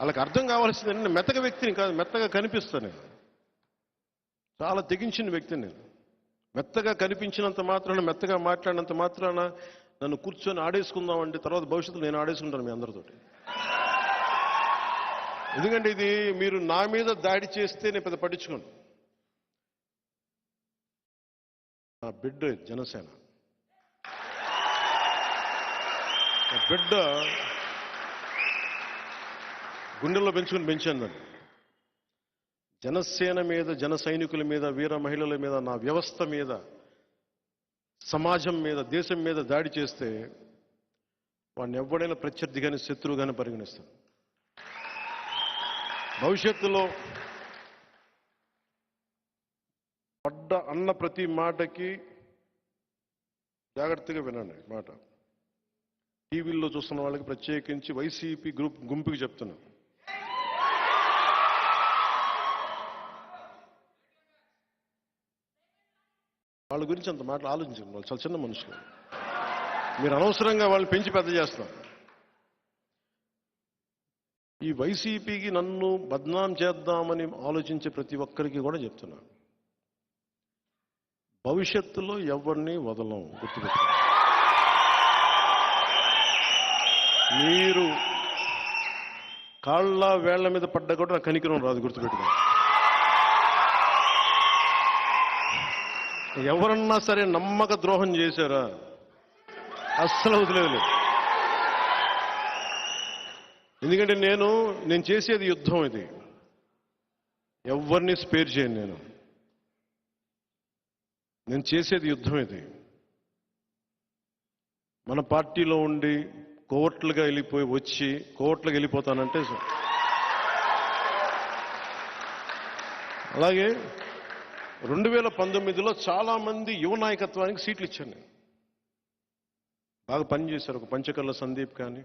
వాళ్ళకి అర్థం కావాల్సింది నేను మెత్తగా వ్యక్తిని కాదు మెత్తగా కనిపిస్తాను నేను. చాలా తెగించిన వ్యక్తిని నేను. మెత్తగా కనిపించినంత మాత్రాన మెత్తగా మాట్లాడినంత మాత్రాన నన్ను కూర్చొని ఆడేసుకుందాం అంటే తర్వాత భవిష్యత్తులో నేను ఆడేసుకుంటాను మీ అందరితోటి. ఎందుకంటే ఇది మీరు నా మీద దాడి చేస్తే నేను పెద్ద పట్టించుకోండి నా బిడ్డ జనసేన. బిడ్డ గుండెల్లో పెంచుకుని పెంచాను నన్ను జనసేన మీద జన సైనికుల మీద వీర మహిళల మీద నా వ్యవస్థ మీద సమాజం మీద దేశం మీద దాడి చేస్తే వాడిని ఎవడైనా ప్రత్యర్థి కానీ శత్రువు కానీ పరిగణిస్తాను. భవిష్యత్తులో పడ్డ అన్న ప్రతి మాటకి జాగ్రత్తగా వినండి మాట. టీవీల్లో చూస్తున్న వాళ్ళకి ప్రత్యేకించి వైసీపీ గ్రూప్ గుంపుకి చెప్తున్నాను. వాళ్ళ గురించి అంత మాటలు ఆలోచించండి వాళ్ళు చాలా చిన్న మనుషులు. మీరు అనవసరంగా వాళ్ళని పెంచి పెద్ద చేస్తాం ఈ వైసీపీకి నన్ను బద్నాం చేద్దామని ఆలోచించే ప్రతి ఒక్కరికి కూడా చెప్తున్నాను. భవిష్యత్తులో ఎవరిని వదలం గుర్తుపెట్టు మీరు కాళ్ళ వేళ్ళ మీద పడ్డ కూడా నాకు కనికరం రాదు గుర్తుపెట్టుకోండి. ఎవరన్నా సరే నమ్మక ద్రోహం చేశారా? అస్సలు వదిలేదు ఎందుకంటే నేను నేను చేసేది యుద్ధం ఇది. ఎవరిని స్పేర్ చేయను నేను. నేను చేసేది యుద్ధం ఇది. మన పార్టీలో ఉండి కోట్లుగా వెళ్ళిపోయి వచ్చి కోట్లుగా వెళ్ళిపోతానంటే అలాగే రెండు వేల పంతొమ్మిదిలో చాలా మంది యువ నాయకత్వానికి సీట్లు ఇచ్చాను నేను. బాగా పనిచేశారు ఒక పంచకర్ల సందీప్ కానీ